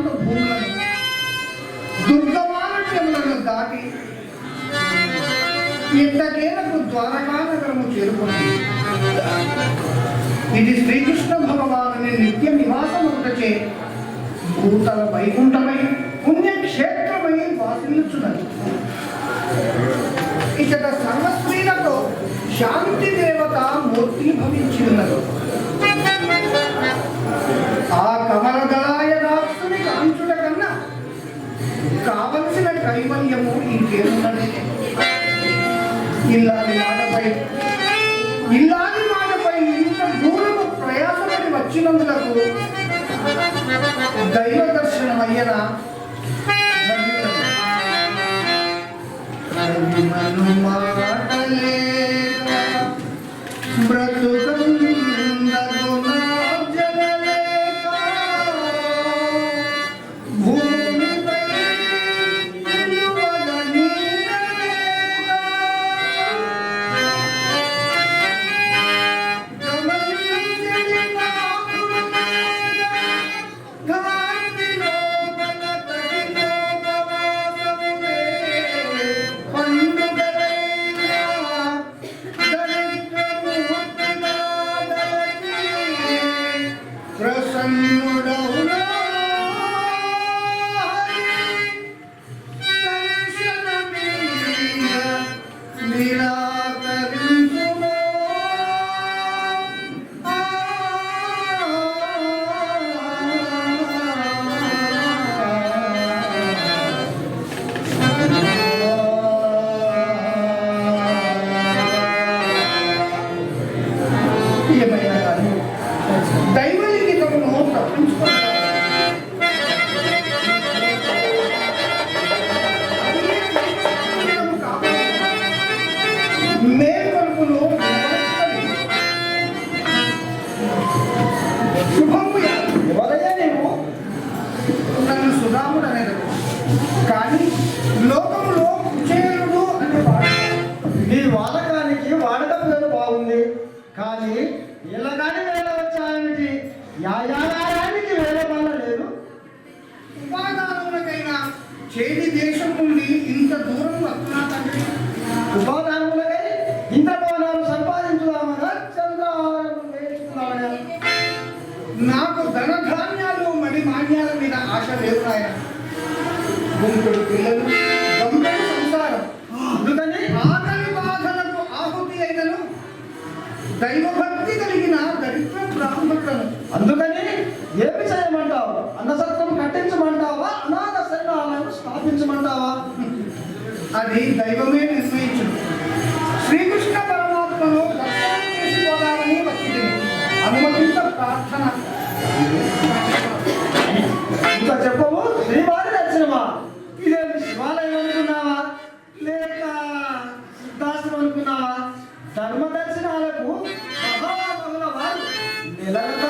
రెండు భూములను దుర్గమానములను దాటి ఇంతకేలకు ద్వారకానగరము చేరుకుంది. ఇది శ్రీకృష్ణ భగవానుని నిత్య నివాసముటచే భూతల వైకుంఠమై పుణ్యక్షేత్రమై వాసిల్లుచున్నది ఇచ్చట సర్వస్త్రీలతో శాంతి దేవత మూర్తి ఆ కావలసిన కైవల్యము ఇంకేమున్నది? ఇల్లాది మాటపై ఇల్లాది మాటపై ఇంత దూరము ప్రయాసపడి వచ్చినందులకు దైవ దర్శనం అయ్యన మాటలే కానీ Daar ಎಲ್ಲರಿಗೂ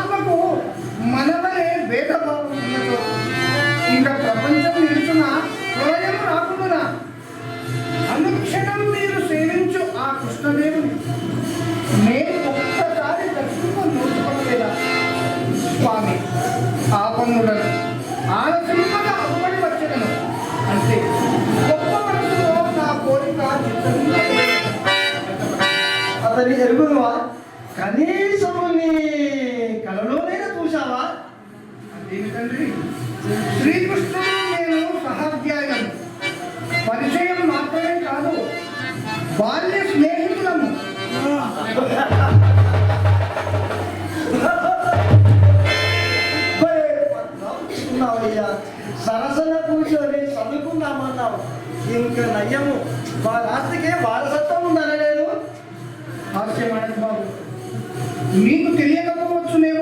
ఆత్మకు మనవలే భేదభావం ఉన్నదో ఇంకా ప్రపంచం నిలుచున్న ప్రళయం రాకుండా అనుక్షణం మీరు సేవించు ఆ కృష్ణదేవుని. నేను ఒక్కసారి దర్శించుకొని నోచుకోలేదా? స్వామి ఆపన్నుడను ఆలసింపగా అవ్వడి వచ్చేదను. అంతే గొప్ప మనసులో నా కోరిక అతని ఎరుగునువా? కనీసము నీ తండ్రి శ్రీకృష్ణుడు నేను సహాధ్యాయం పరిచయం మాత్రమే కాదు బాల్య స్నేహితులము. సరసన కూర్చొని చదువుకుందామన్నావు. ఇంకా నయ్యము వాళ్ళ ఆస్తికి వారసత్వం ఉందనలేదు. ఆశ్చర్యమైన బాబు. నీకు తెలియకపోవచ్చునేమో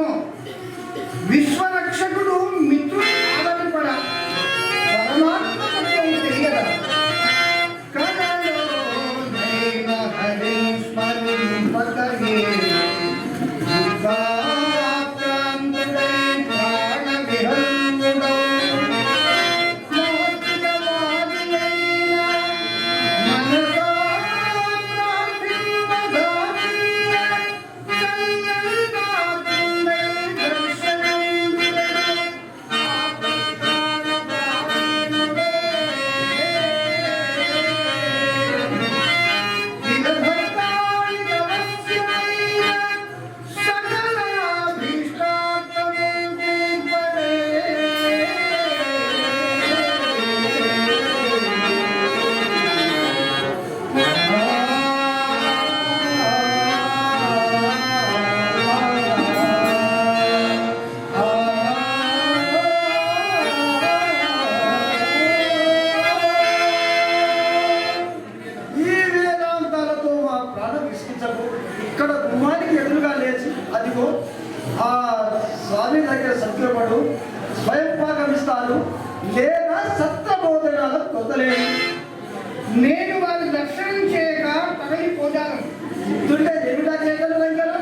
ఆచార్య సత్యముడు స్వయంపాగమిస్తారు లేదా సత్వబోధనాల పొందలేని నేను వారి దర్శనం చేయక తొలగిపోతాను ఇద్దుంటే ఏమిటా చేయగలరు కదా